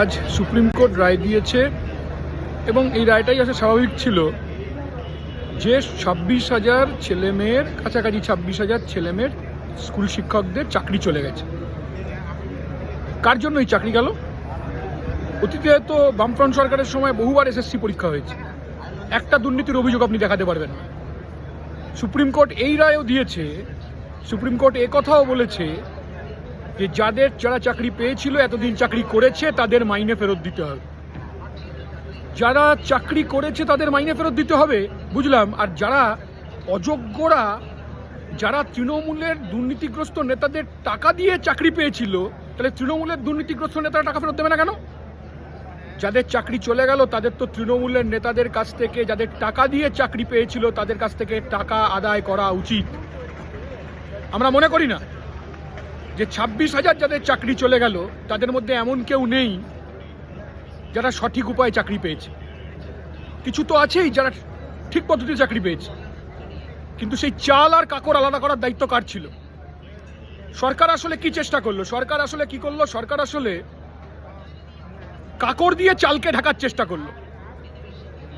আজ supreme court রায় দিয়েছে এবং এই রায়টাই আসলে স্বাভাবিক ছিল যে ছাব্বিশ হাজার ছেলে মেয়ের কাছাকাছি ছাব্বিশ হাজার ছেলে মেয়ের স্কুল শিক্ষকদের চাকরি চলে গেছে। কার জন্য এই চাকরি গেল? অতীতে তো বামফ্রন্ট সরকারের সময় বহুবার এসএসসি পরীক্ষা হয়েছে। একটা দুর্নীতির অভিযোগ আপনি দেখাতে পারবেন না। সুপ্রিম কোর্ট এই রায়ও দিয়েছে, সুপ্রিম কোর্ট এ কথাও বলেছে যে যাদের যারা চাকরি পেয়েছিল, এতদিন চাকরি করেছে, তাদের মাইনে ফেরত দিতে হবে। যারা চাকরি করেছে, তাদের মাইনে ফেরত দিতে হবে, বুঝলাম। আর যারা অযোগ্যরা, যারা তৃণমূলের দুর্নীতিগ্রস্ত নেতাদের টাকা দিয়ে চাকরি পেয়েছিল, তাহলে তৃণমূলের দুর্নীতিগ্রস্ত নেতারা টাকা ফেরত দেবে না কেন? যাদের চাকরি চলে গেল, তাদের তো তৃণমূলের নেতাদের কাছ থেকে, যাদের টাকা দিয়ে চাকরি পেয়েছিল, তাদের কাছ থেকে টাকা আদায় করা উচিত। আমরা মনে করি না। যে ছাব্বিশ হাজার যাদের চাকরি চলে গেল, তাদের মধ্যে এমন কেউ নেই যারা সঠিক উপায়ে চাকরি পেয়েছে। কিছু তো আছেই যারা ঠিক পদ্ধতিতে চাকরি পেয়েছে। কিন্তু সেই চাল আর কাকর আলাদা করার দায়িত্ব কার ছিল? সরকার আসলে কি চেষ্টা করল? সরকার আসলে কি করল? সরকার আসলে কাকর দিয়ে চালকে ঢাকার চেষ্টা করল।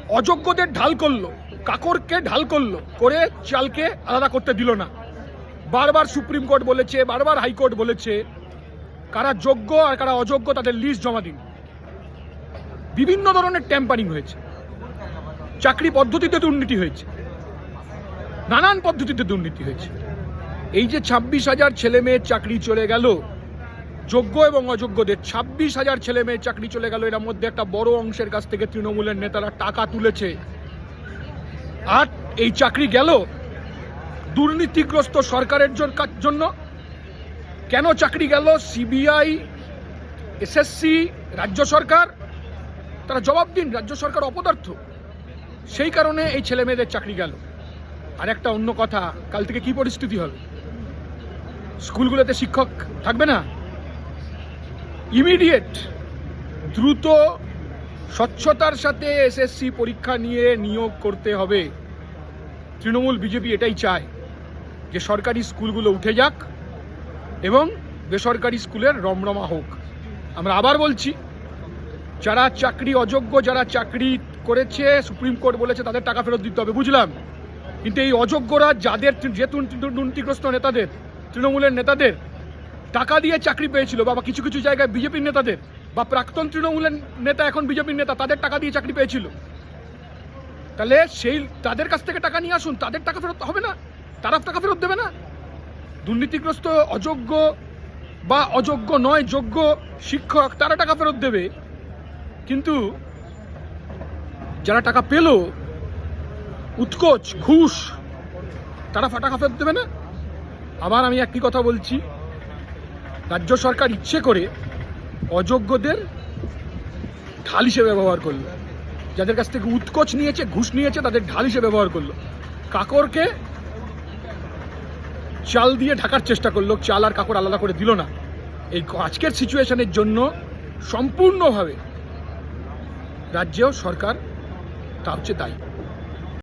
অযোগ্যদের ঢাল করল কাকরকে ঢাল করল, করে চালকে আলাদা করতে দিল না। বারবার সুপ্রিম কোর্ট বলেছে, বারবার হাইকোর্ট বলেছে, কারা যোগ্য আর কারা অযোগ্য তাদের লিস্ট জমা দিন। বিভিন্ন ধরনের ট্যাম্পারিং হয়েছে। চাকরি পদ্ধতিতে দুর্নীতি হয়েছে। নানান পদ্ধতিতে দুর্নীতি হয়েছে। এই যে ছাব্বিশ হাজার ছেলে মেয়ের চাকরি চলে গেল, যোগ্য এবং অযোগ্যদের, ছাব্বিশ হাজার ছেলে মেয়ের চাকরি চলে গেল, এর মধ্যে একটা বড় অংশের কাছ থেকে তৃণমূলের নেতারা টাকা তুলেছে। আর এই চাকরি গেল দুর্নীতিগ্রস্ত সরকারের জন্য? কেন চাকরি গেল সিবিআই, এসএসসি, রাজ্য সরকার? তারা জবাব দিন, রাজ্য সরকার অপদার্থ। সেই কারণে এই ছেলে মেয়েদের চাকরি গেল। আর একটা অন্য কথা, কাল থেকে কি পরিস্থিতি হবে? স্কুলগুলোতে শিক্ষক থাকবে না? ইমিডিয়েট দ্রুত, স্বচ্ছতার সাথে এসএসসি পরীক্ষা নিয়ে নিয়োগ করতে হবে। তৃণমূল, বিজেপি এটাই চায়। যে সরকারি স্কুলগুলো উঠে যাক এবং বেসরকারি স্কুলের রমরমা হোক। আমরা আবার বলছি, যারা চাকরি অযোগ্য, যারা চাকরি করেছে, সুপ্রিম কোর্ট বলেছে তাদের টাকা ফেরত দিতে হবে, বুঝলাম। কিন্তু এই অযোগ্যরা যাদের যে দুর্নীতি- দুর্নীতিগ্রস্ত নেতাদের, তৃণমূলের নেতাদের টাকা দিয়ে চাকরি পেয়েছিল বা কিছু কিছু জায়গায় বিজেপির নেতাদের বা প্রাক্তন তৃণমূলের নেতা এখন বিজেপির নেতা, তাদের টাকা দিয়ে চাকরি পেয়েছিল। তাহলে সেই, তাদের কাছ থেকে টাকা নিয়ে আসুন, তাদের টাকা ফেরত হবে না? তারা টাকা ফেরত দেবে না। দুর্নীতিগ্রস্ত, অযোগ্য বা অযোগ্য নয়, যোগ্য শিক্ষক, তারা টাকা ফেরত দেবে। কিন্তু যারা টাকা পেল, উৎকোচ, ঘুষ, তারা ফা- টাকা ফেরত দেবে না। আবার আমি একই কথা বলছি, রাজ্য সরকার ইচ্ছে করে অযোগ্যদের ঢাল হিসেবে ব্যবহার করল। যাদের কাছ থেকে উৎকোচ নিয়েছে, ঘুষ নিয়েছে, তাদের ঢাল হিসেবে ব্যবহার করল। কাকরকে চাল দিয়ে ঢাকার চেষ্টা করল, চাল আর কাপড় আলাদা করে দিল না। এই আজকের সিচুয়েশনের জন্য সম্পূর্ণভাবে রাজ্যেও সরকার তা হচ্ছে দায়ী।